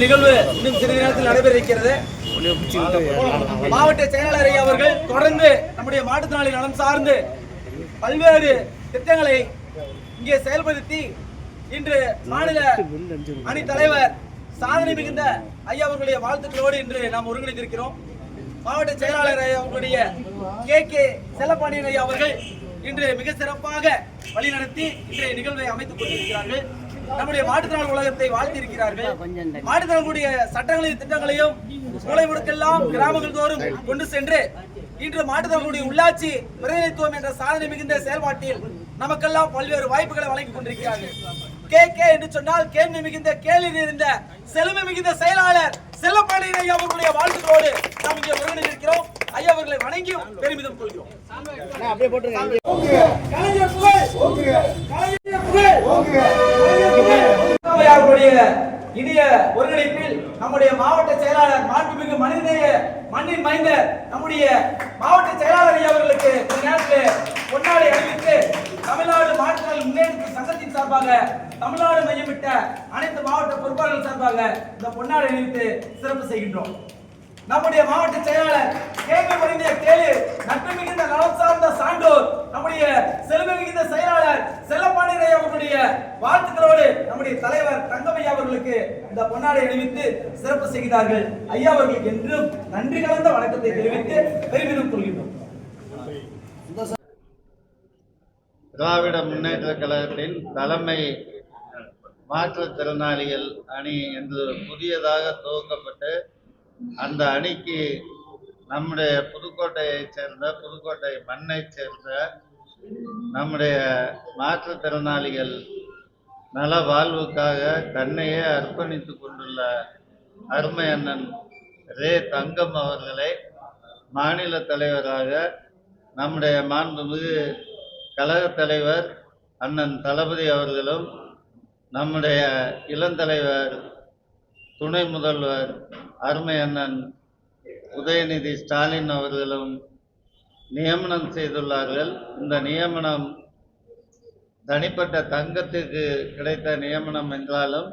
நிகழ்வு இன்னும் சிறிது நேரத்தில் நடைபெற இருக்கிறது மாவட்ட செயலாளர் ஐயா அவர்கள் தொடர்ந்து நம்முடைய மாற்றுத்திறனாளி நலம் சார்ந்து பல்வேறு திட்டங்களை இங்கே செயல்படுத்தி இன்று மாநில அணி தலைவர் சாதனை மிகுந்த ஐயா அவர்களுடைய வாழ்த்துக்களோடு இன்று நாம் ஒருங்கிணைந்திருக்கிறோம். மாவட்ட செயலாளர் ஐயா அவர்களுடைய கே. கே. செல்லப்பாண்டியன் ஐயா அவர்கள் இன்று மிக சிறப்பாக வழிநடத்தி இன்றைய நிகழ்வை அமைத்துக் கொண்டிருக்கிறார்கள். நம்முடைய மாற்றுத்திறனாளி உலகத்தை வாழ்த்தியிருக்கிறார்கள். மாற்றுத்திறனாளுடைய சட்டங்களையும் திட்டங்களையும் மூலை முடுக்கெல்லாம் கிராமங்கள் தோறும் கொண்டு சென்று இன்று மாற்றுத்திறனாளுடைய உள்ளாட்சி பிரதிநிதித்துவம் என்ற சாதனை மிகுந்த செயல்பாட்டில் நமக்கெல்லாம் பல்வேறு வாய்ப்புகளை வழங்கிக் கொண்டிருக்கிறார்கள். கே கே என்று சொன்னால் கேள்வி மிகுந்த கேள்வி நிறைந்த செழுமை மிகுந்த செயலாளர் செல்லப்பாண்டியன் ஐயா அவர்களுடைய வாழ்த்துக்களோடு நாம் இங்கே ஒருங்கிணைந்திருக்கிறோம். ஐயா அவர்களை வணங்கியும் பெருமிதம் கொள்கிறோம். கலைஞர் புகழ்! கலைஞர் புகழ்! அவர்களுடைய இனிய ஒருங்கிணைப்பில் நம்முடைய மாவட்ட செயலாளர் மாண்புமிகு மனிதநேய மண்ணின் மைந்த நம்முடைய மாவட்ட செயலாளர் அவர்களுக்கு இந்த நேரத்தில் கொண்டாடி அறிவித்து தமிழ்நாடு மாற்றுகள் முன்னேற்ற சங்கத்தின் சார்பாக தமிழ்நாடு மையமிட்ட அனைத்து மாவட்ட பொறுப்பாளர்கள் சார்பாக இந்த பொன்னாடை அறிவித்து சிறப்பு செய்கின்றோம். நம்முடைய மாவட்ட செயலாளர் கேள்வி மனித கேளு நட்பு மிகுந்த நலம் சார்ந்த சான்றோர் நம்முடைய செல்வ மிகுந்த செயலாளர் செல்லப்பாண்டியன் அவர்களுடைய வாழ்த்துக்களோடு நம்முடைய தலைவர் தங்கமையா அவர்களுக்கு இந்த பொன்னாடை அணிவித்து சிறப்பு செய்கிறார்கள். ஐயா அவர்களுக்கு என்றும் நன்றி கலந்த வணக்கத்தை தெரிவித்து பெருமிதம் கொள்கின்றோம். திராவிட முன்னேற்ற கழகத்தின் தலைமை மாற்றுத்திறனாளிகள் அணி என்று புதியதாக துவக்கப்பட்டு அந்த அணிக்கு நம்முடைய புதுக்கோட்டையை சேர்ந்த புதுக்கோட்டை மண்ணை சேர்ந்த நம்முடைய மாற்றுத்திறனாளிகள் நல வாழ்வுக்காக தன்னையே அர்ப்பணித்துக் கொண்டுள்ள அருமை அண்ணன் ரே தங்கம் அவர்களை மாநில தலைவராக நம்முடைய மாண்புமிகு கழகத் தலைவர் அண்ணன் தளபதி அவர்களும் நம்முடைய இளந்தலைவர் துணை முதல்வர் அருமை அண்ணன் உதயநிதி ஸ்டாலின் அவர்களும் நியமனம் செய்துள்ளார்கள். இந்த நியமனம் தனிப்பட்ட தங்கத்துக்கு கிடைத்த நியமனம் என்றாலும்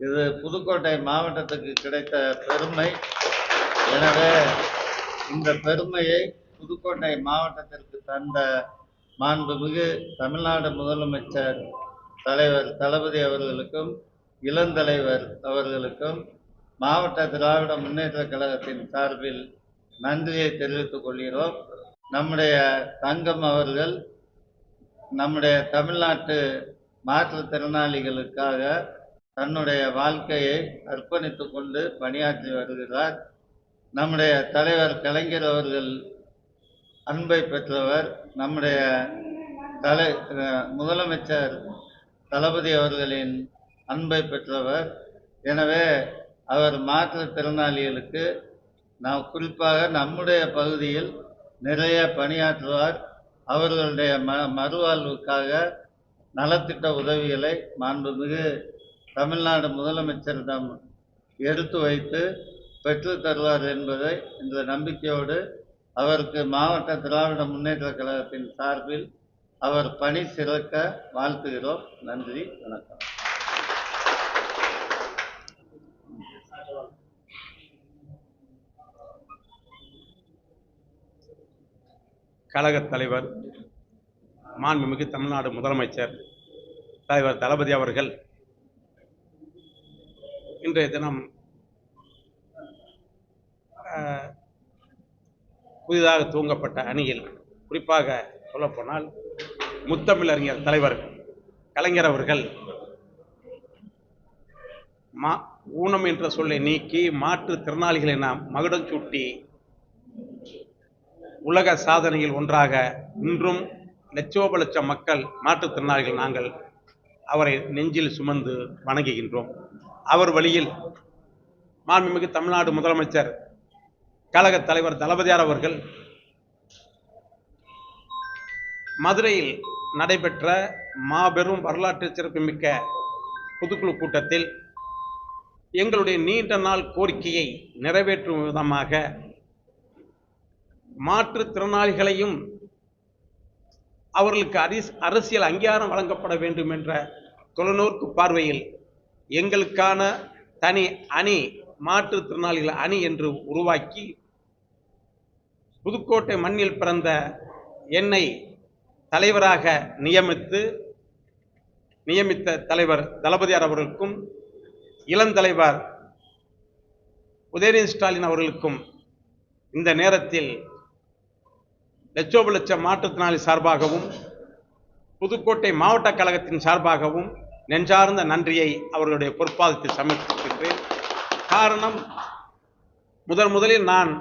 இது புதுக்கோட்டை மாவட்டத்துக்கு கிடைத்த பெருமை. எனவே இந்த பெருமையை புதுக்கோட்டை மாவட்டத்திற்கு தந்த மாண்புமிகு தமிழ்நாடு முதலமைச்சர் தலைவர் தளபதி அவர்களுக்கும் இளந்தலைவர் அவர்களுக்கும் மாவட்ட திராவிட முன்னேற்ற கழகத்தின் சார்பில் நன்றியை தெரிவித்துக் கொள்கிறோம். நம்முடைய தங்கம் அவர்கள் நம்முடைய தமிழ்நாட்டு மாற்றுத்திறனாளிகளுக்காக தன்னுடைய வாழ்க்கையை அர்ப்பணித்து கொண்டு பணியாற்றி வருகிறார். நம்முடைய தலைவர் கலைஞர் அவர்கள் அன்பை பெற்றவர். நம்முடைய தலை முதலமைச்சர் தளபதி அவர்களின் அன்பை பெற்றவர். எனவே அவர் மாற்றுத்திறனாளிகளுக்கு நாம் குறிப்பாக நம்முடைய பகுதியில் நிறைய பணியாற்றுவார். அவர்களுடைய ம மறுவாழ்வுக்காக நலத்திட்ட உதவிகளை மாண்புமிகு தமிழ்நாடு முதலமைச்சரிடம் எடுத்து வைத்து பெற்றுத் தருவார் என்பதை இந்த நம்பிக்கையோடு அவருக்கு மாவட்ட திராவிட முன்னேற்ற கழகத்தின் சார்பில் அவர் பணி சிறக்க வாழ்த்துகிறோம். நன்றி வணக்கம். கழகத் தலைவர் மாண்புமிகு தமிழ்நாடு முதலமைச்சர் தலைவர் தளபதி அவர்கள் இன்றைய தினம் புதிதாக துவங்கப்பட்ட அணியில் குறிப்பாக சொல்லப்போனால் முத்தமிழறிஞர் தலைவர் கலைஞர் அவர்கள் மா ஊனம் என்ற சொல்லை நீக்கி மாற்றுத் திறனாளிகளை நாம் மகுடம் சூட்டி உலக சாதனையில் ஒன்றாக இன்றும் லட்சோப லட்சம் மக்கள் மாற்றுத்திறனாளிகள் நாங்கள் அவரை நெஞ்சில் சுமந்து வணங்குகின்றோம். அவர் வழியில் மாண்புமிகு தமிழ்நாடு முதலமைச்சர் கழகத் தலைவர் தளபதியார் அவர்கள் மதுரையில் நடைபெற்ற மாபெரும் வரலாற்று சிறப்புமிக்க பொதுக்குழு கூட்டத்தில் எங்களுடைய நீண்ட நாள் கோரிக்கையை நிறைவேற்றும் விதமாக மாற்றுத்திறனாளிகளையும் அவர்களுக்கு அரிஸ் அரசியல் அங்கீகாரம் வழங்கப்பட வேண்டும் என்ற தொலைநோக்கு பார்வையில் எங்களுக்கான தனி அணி மாற்றுத்திறனாளிகள் அணி என்று உருவாக்கி புதுக்கோட்டை மண்ணில் பிறந்த என்னை தலைவராக நியமித்து நியமித்த தலைவர் தளபதியார் அவர்களுக்கும் இளந்தலைவர் உதயநிதி ஸ்டாலின் அவர்களுக்கும் இந்த நேரத்தில் லட்சோப லட்சம் மாற்றுத்திறனாளி சார்பாகவும் புதுக்கோட்டை மாவட்ட கழகத்தின் சார்பாகவும் நெஞ்சார்ந்த நன்றியை அவர்களுடைய பொற்பாதத்தில் சமர்ப்பிக்கின்றேன். காரணம் முதன் முதலில் நான்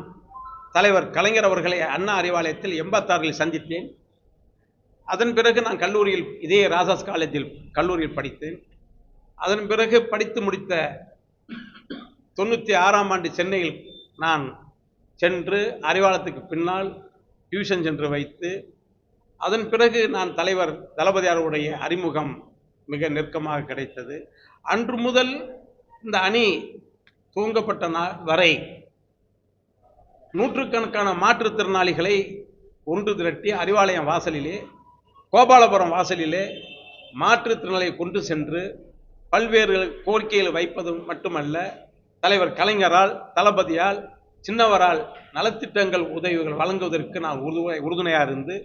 தலைவர் கலைஞர் அவர்களை அண்ணா அறிவாலயத்தில் எண்பத்தாறில் சந்தித்தேன். அதன் பிறகு நான் கல்லூரியில் இதே ராசாஸ் காலேஜில் கல்லூரியில் படித்தேன். அதன் பிறகு படித்து முடித்த தொண்ணூற்றி ஆறாம் ஆண்டு சென்னையில் நான் சென்று அறிவாலயத்துக்கு பின்னால் டியூஷன் சென்று வைத்து அதன் பிறகு நான் தலைவர் தளபதியாருடைய அறிமுகம் மிக நெருக்கமாக கிடைத்தது. அன்று முதல் இந்த அணி துவங்கப்பட்ட நாள் வரை நூற்றுக்கணக்கான மாற்றுத்திறனாளிகளை ஒன்று திரட்டி அறிவாலயம் வாசலிலே கோபாலபுரம் வாசலிலே மாற்றுத்திறனாளியை கொண்டு சென்று பல்வேறு கோரிக்கைகள் வைப்பது மட்டுமல்ல தலைவர் கலைஞரால் தளபதியால் சின்னவரால் நலத்திட்டங்கள் உதவிகள் வழங்குவதற்கு நான் உறுதுணை உறுதுணையாக இருந்து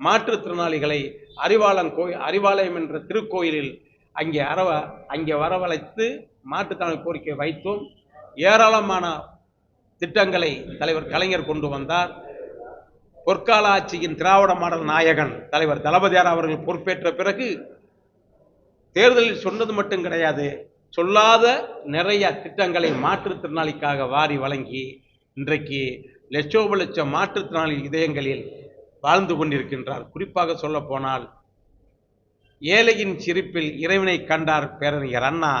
மாற்றுத்திறனாளிகளை அறிவாளன் கோயில் அறிவாலயம் என்ற திருக்கோயிலில் அங்கே அரவ அங்கே வரவழைத்து மாற்றுத்திறனாளி கோரிக்கை வைத்தோம் ஏராளமான திட்டங்களை தலைவர் கலைஞர் கொண்டு வந்தார். பொற்கால ஆட்சியின் திராவிட மாடல் நாயகன் தலைவர் தளபதியார் அவர்கள் பொறுப்பேற்ற பிறகு தேர்தலில் சொன்னது மட்டும் கிடையாது சொல்லாத நிறைய திட்டங்களை மாற்றுத்திறனாளிக்காக வாரி வழங்கி இன்றைக்கு லட்சோப லட்சம் மாற்றுத்திறனாளி இதயங்களில் வாழ்ந்து கொண்டிருக்கின்றார். குறிப்பாக சொல்ல போனால் ஏழையின் சிரிப்பில் இறைவனை கண்டார் பேரறிஞர் அண்ணா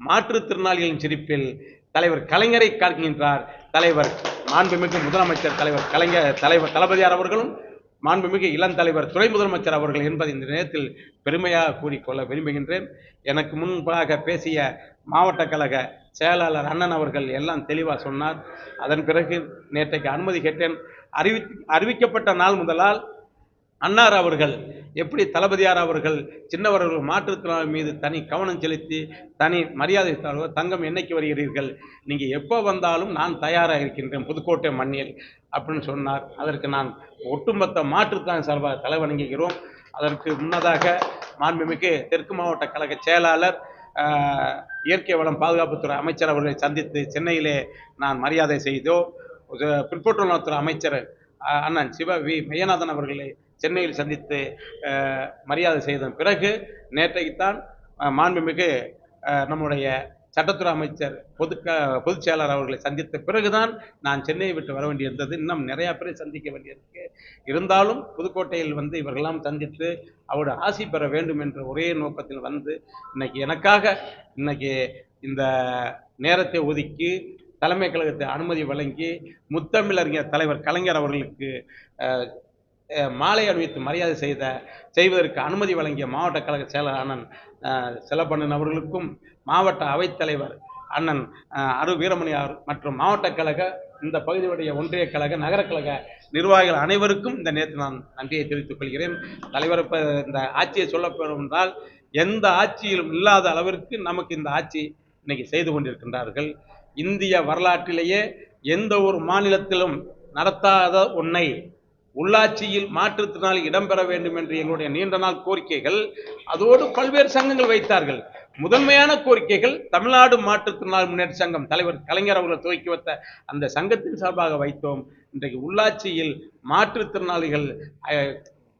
மாற்றுத்திறனாளிகளின் சிரிப்பில் தலைவர் கலைஞரை காக்கின்றார் தலைவர் மாண்புமிகு முதலமைச்சர் தலைவர் கலைஞர் தலைவர் தளபதியார் அவர்களும் மாண்புமிகு இளந்தலைவர் துணை முதலமைச்சர் அவர்கள் என்பதை இந்த நேரத்தில் பெருமையாக கூறிக்கொள்ள விரும்புகின்றேன். எனக்கு முன்பாக பேசிய மாவட்ட கழக செயலாளர் அண்ணன் அவர்கள் எல்லாம் தெளிவாக சொன்னார். அதன் பிறகு நேற்றைக்கு அனுமதி கேட்டேன். அறிவி அறிவிக்கப்பட்ட நாள் முதலால் அன்னார் அவர்கள் எப்படி தளபதியார் அவர்கள் சின்னவர்கள் மாற்றுத்திறனாளி மீது தனி கவனம் செலுத்தி தனி மரியாதை தங்கம் என்னைக்கு வருகிறீர்கள்? நீங்கள் எப்போ வந்தாலும் நான் தயாராக இருக்கின்றேன். புதுக்கோட்டை மண்ணில். அப்படின்னு சொன்னார். அதற்கு நான் ஒட்டுமொத்த மாற்றுத்தான் சார்பாக தலை வணங்குகிறோம். அதற்கு முன்னதாக மாண்புமிகு தெற்கு மாவட்ட கழக செயலாளர் இயற்கை வளம் பாதுகாப்புத்துறை அமைச்சர் அவர்களை சந்தித்து சென்னையிலே நான் மரியாதை செய்தோ பிற்போட்டு நலத்துறை அமைச்சர் அண்ணன் சிவ வி. மையநாதன் அவர்களை சென்னையில் சந்தித்து மரியாதை செய்த பிறகு நேற்றைக்குத்தான் மாண்புமிகு நம்முடைய சட்டத்துறை அமைச்சர் பொது பொதுச் செயலாளர் அவர்களை சந்தித்த பிறகுதான் நான் சென்னையை விட்டு வர வேண்டியிருந்தது. இன்னும் நிறையா பேரை சந்திக்க வேண்டியிருக்கு. இருந்தாலும் புதுக்கோட்டையில் வந்து இவர்களெல்லாம் சந்தித்து அவருடைய ஆசி பெற வேண்டும் என்ற ஒரே நோக்கத்தில் வந்து இன்னைக்கு எனக்காக இன்னைக்கு இந்த நேரத்தை ஒதுக்கி தலைமை கழகத்தை அனுமதி வழங்கி முத்தமிழறிஞர் தலைவர் கலைஞர் அவர்களுக்கு மாலை அணிவித்து மரியாதை செய்த செய்வதற்கு அனுமதி வழங்கிய மாவட்ட கழக செயலர் அண்ணன் சில நபர்களுக்கும் மாவட்ட அவைத்தலைவர் அண்ணன் அரு வீரமணியார் மற்றும் மாவட்ட கழக இந்த பகுதியுடைய ஒன்றிய கழக நகர கழக நிர்வாகிகள் அனைவருக்கும் இந்த நேரத்தில் நான் நன்றியை தெரிவித்துக் கொள்கிறேன். தலைவர் இப்போ இந்த ஆட்சியை சொல்லப்படும் என்றால் எந்த ஆட்சியிலும் இல்லாத அளவிற்கு நமக்கு இந்த ஆட்சி இன்னைக்கு செய்து கொண்டிருக்கின்றார்கள். இந்திய வரலாற்றிலேயே எந்த ஒரு மாநிலத்திலும் நடத்தாத ஒன்றை உள்ளாட்சியில் மாற்றுத்திறனாளி இடம்பெற வேண்டும் என்று எங்களுடைய நீண்ட நாள் கோரிக்கைகள் அதோடு பல்வேறு சங்கங்கள் வைத்தார்கள். முதன்மையான கோரிக்கைகள் தமிழ்நாடு மாற்றுத்திறனாளி முன்னேற்ற சங்கம் தலைவர் கலைஞர் அவர்கள் துவக்கி வைத்த அந்த சங்கத்தின் சார்பாக வைத்தோம். இன்றைக்கு உள்ளாட்சியில் மாற்றுத்திறனாளிகள்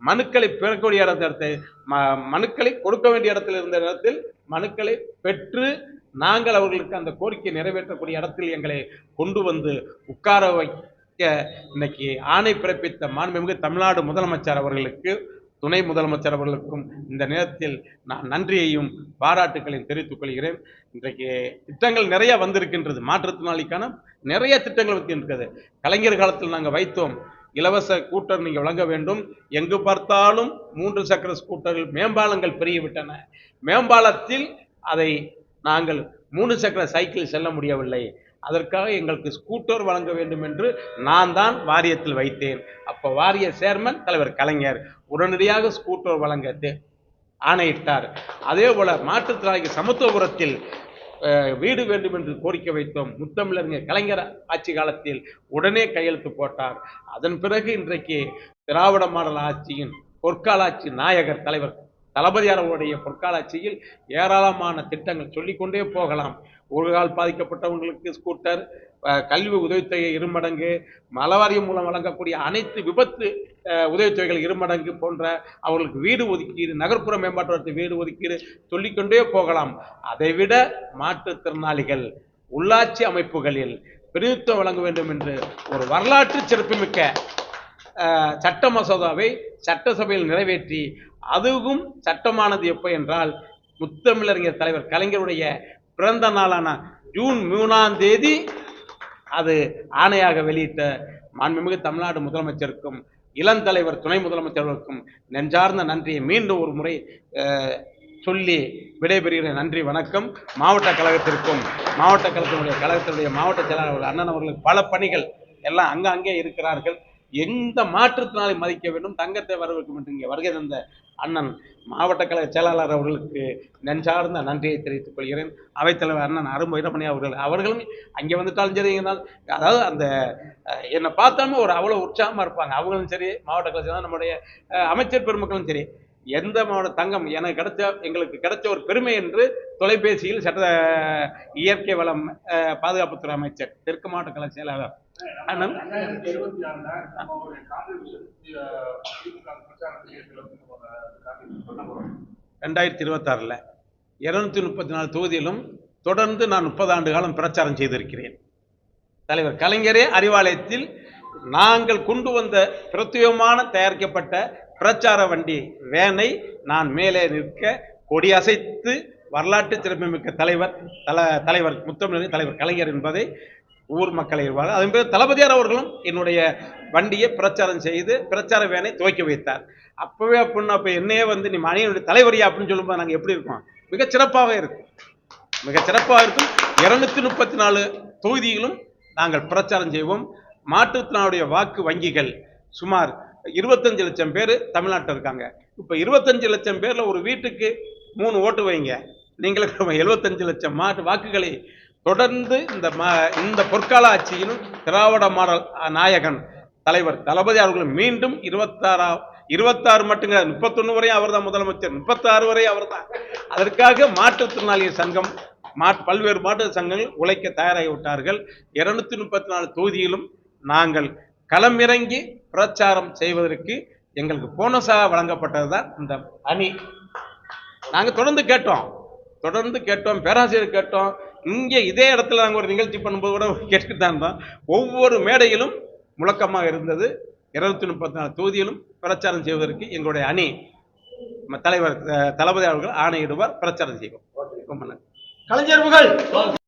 மனுக்களை பெறக்கூடிய இடத்தை ம- மனுக்களை கொடுக்க வேண்டிய இடத்தில் இருந்த இடத்தில் மனுக்களை பெற்று நாங்கள் அவர்களுக்கு அந்த கோரிக்கை நிறைவேற்றக்கூடிய இடத்தில் எங்களை கொண்டு வந்து உட்கார வை இன்னைக்கு ஆணை பிறப்பித்த மாண்புமிகு தமிழ்நாடு முதலமைச்சர் அவர்களுக்கு துணை முதலமைச்சர் அவர்களுக்கும் இந்த நேரத்தில் நான் நன்றியையும் பாராட்டுக்களையும் தெரிவித்துக் கொள்கிறேன். இன்றைக்கு திட்டங்கள் நிறைய வந்திருக்கின்றது. மாற்றுத்திறனாளிக்கான நிறைய திட்டங்கள் வந்திருக்கிறது கலைஞர் காலத்தில் நாங்கள் வைத்தோம். இலவச கூட்டர் நீங்கள் வழங்க வேண்டும். எங்கு பார்த்தாலும் மூன்று சக்கர ஸ்கூட்டர்கள் மேம்பாலங்கள் பெருகிவிட்டன. மேம்பாலத்தில் அதை நாங்கள் மூணு சக்கர சைக்கிள் செல்ல முடியவில்லை. அதற்காக எங்களுக்கு ஸ்கூட்டர் வழங்க வேண்டும் என்று நான் தான் வாரியத்தில் வைத்தேன். அப்போ வாரிய சேர்மன் தலைவர் கலைஞர் உடனடியாக ஸ்கூட்டர் வழங்க ஆணையிட்டார். அதே போல மாற்றுத்திறனாளிகள் சமத்துவபுரத்தில் அஹ், வீடு வேண்டும் என்று கோரிக்கை வைத்தோம். முத்தமிழறிஞர் கலைஞர் ஆட்சி காலத்தில் உடனே கையெழுத்து போட்டார். அதன் பிறகு இன்றைக்கு திராவிட மாடல் ஆட்சியின் பொற்காலாட்சி நாயகர் தலைவர் தளபதியார் அவருடைய பொற்காலாட்சியில் ஏராளமான திட்டங்கள் சொல்லிக்கொண்டே போகலாம். ஒரு கால் பாதிக்கப்பட்டவங்களுக்கு ஸ்கூட்டர் கல்வி உதவித்தொகை இருமடங்கு மலவாரியம் மூலம் வழங்கக்கூடிய அனைத்து விபத்து உதவித்தொகைகள் இருமடங்கு போன்ற அவர்களுக்கு வீடு ஒதுக்கீடு நகர்ப்புற மேம்பாட்டு வீடு ஒதுக்கீடு சொல்லிக்கொண்டே போகலாம். அதைவிட மாற்றுத்திறனாளிகள் உள்ளாட்சி அமைப்புகளில் பிரதிநிதித்துவம் வழங்க வேண்டும் என்று ஒரு வரலாற்று சிறப்புமிக்க சட்ட மசோதாவை சட்டசபையில் நிறைவேற்றி அதுவும் சட்டமானது எப்போ என்றால் முத்தமிழறிஞர் தலைவர் கலைஞருடைய பிறந்த நாளான ஜூன் மூணாம் தேதி அது ஆணையாக வெளியிட்ட மாண்புமிகு தமிழ்நாடு முதலமைச்சருக்கும் இளந்தலைவர் துணை முதலமைச்சர்களுக்கும் நெஞ்சார்ந்த நன்றியை மீண்டும் ஒரு முறை சொல்லி விடைபெறுகிறேன். நன்றி வணக்கம். மாவட்ட கழகத்திற்கும் மாவட்ட கழகத்தினுடைய கழகத்தினுடைய மாவட்ட செயலாளர் அண்ணன் அவர்களுக்கு பல பணிகள் எல்லாம் அங்கங்கே இருக்கிறார்கள். எந்த மாற்றுத்திறனாளி மதிக்க வேண்டும்? தங்கத்தை வரவேற்கும் என்று இங்கே வருகை தந்த அண்ணன் மாவட்ட கழக செயலாளர் அவர்களுக்கு நெஞ்சார்ந்த நன்றியை தெரிவித்துக் கொள்கிறேன். அவைத்தலைவர் அண்ணன் அரும்பு வீரமணி அவர்கள் அவர்களும் அங்கே வந்துட்டாலும் சரி அதாவது அந்த என்னை பார்த்தாலும் ஒரு அவ்வளோ உற்சாகமாக இருப்பாங்க. அவங்களும் சரி மாவட்ட கழக நம்முடைய அமைச்சர் பெருமக்களும் சரி. எந்த மாவட்ட தங்கம் எனக்கு கிடைச்ச எங்களுக்கு கிடைச்ச ஒரு பெருமை என்று தொலைபேசியில் சட்ட இயற்கை வளம் பாதுகாப்புத்துறை அமைச்சர் தெற்கு மாவட்ட கழக செயலாளர் அண்ணன். ரெண்டாயிரத்தி இருபத்தி ரெண்டாயிரத்தி இருபத்தாறில் இருநூத்தி முப்பத்தி நாலு தொகுதியிலும் தொடர்ந்து நான் முப்பது ஆண்டு காலம் பிரச்சாரம் செய்திருக்கிறேன். தலைவர் கலைஞரே அறிவாலயத்தில் நாங்கள் கொண்டு வந்த பிரத்யேகமான தயாரிக்கப்பட்ட பிரச்சார வண்டி வேனை நான் மேலே நிற்க கொடியசைத்து வரலாற்று சிறப்புமிக்க தலைவர் தல தலைவர் முத்தமிழர் தலைவர் கலைஞர் என்பதை ஊர் மக்களை இருவார் அதன் பிறகு தளபதியார் அவர்களும் என்னுடைய வண்டியை பிரச்சாரம் செய்து பிரச்சார வேனை துவக்கி வைத்தார். அப்பவே அப்படின்னா அப்போ என்னையே வந்து நீ மணியனுடைய தலைவரியா அப்படின்னு சொல்லும்போது நாங்கள் எப்படி இருக்கோம்? மிகச் சிறப்பாக இருக்கும். மிக சிறப்பாக இருக்கும். இருநூத்தி முப்பத்தி நாலு தொகுதியிலும் நாங்கள் பிரச்சாரம் செய்வோம். மாற்றுத்திறனாளுடைய வாக்கு வங்கிகள் சுமார் இருபத்தஞ்சு லட்சம் பேர் தமிழ்நாட்டில் இருக்காங்க. இப்போ இருபத்தஞ்சு லட்சம் பேரில் ஒரு வீட்டுக்கு மூணு ஓட்டு வைங்க. நீங்களுக்கு எழுபத்தஞ்சு லட்சம் மாட்டு வாக்குகளை தொடர்ந்து இந்த மா இந்த பொற்கால ஆட்சியிலும் திராவிட மாடல் நாயகன் தலைவர் தளபதி அவர்கள் மீண்டும் இருபத்தாறா இருபத்தாறு மட்டுங்க முப்பத்தொன்று வரையும் அவர் அவர்தான் முதலமைச்சர் முப்பத்தாறு வரை அவர்தான். அதற்காக மாற்றுத்திறனாளிகள் சங்கம் மா பல்வேறு மாற்று சங்கங்கள் உழைக்க தயாராகி விட்டார்கள். இருநூத்தி முப்பத்தி நாலு தொகுதியிலும் நாங்கள் களமிறங்கி பிரச்சாரம் செய்வதற்கு எங்களுக்கு போனஸாக வழங்கப்பட்டதுதான் இந்த அணி. நாங்க தொடர்ந்து கேட்டோம். தொடர்ந்து கேட்டோம் பேராசிரியர் கேட்டோம். இங்கே இதே இடத்துல நாங்கள் ஒரு நிகழ்ச்சி பண்ணும்போது கூட கேட்டுட்டு தான் இருந்தோம். ஒவ்வொரு மேடையிலும் முழக்கமாக இருந்தது. இருநூத்தி முப்பத்தி நாலு தொகுதியிலும் பிரச்சாரம் செய்வதற்கு எங்களுடைய அணி நம்ம தலைவர் தளபதி அவர்கள் ஆணையிடுவார் பிரச்சாரம் செய்வோம். ரொம்ப நன்றி. கலைஞர்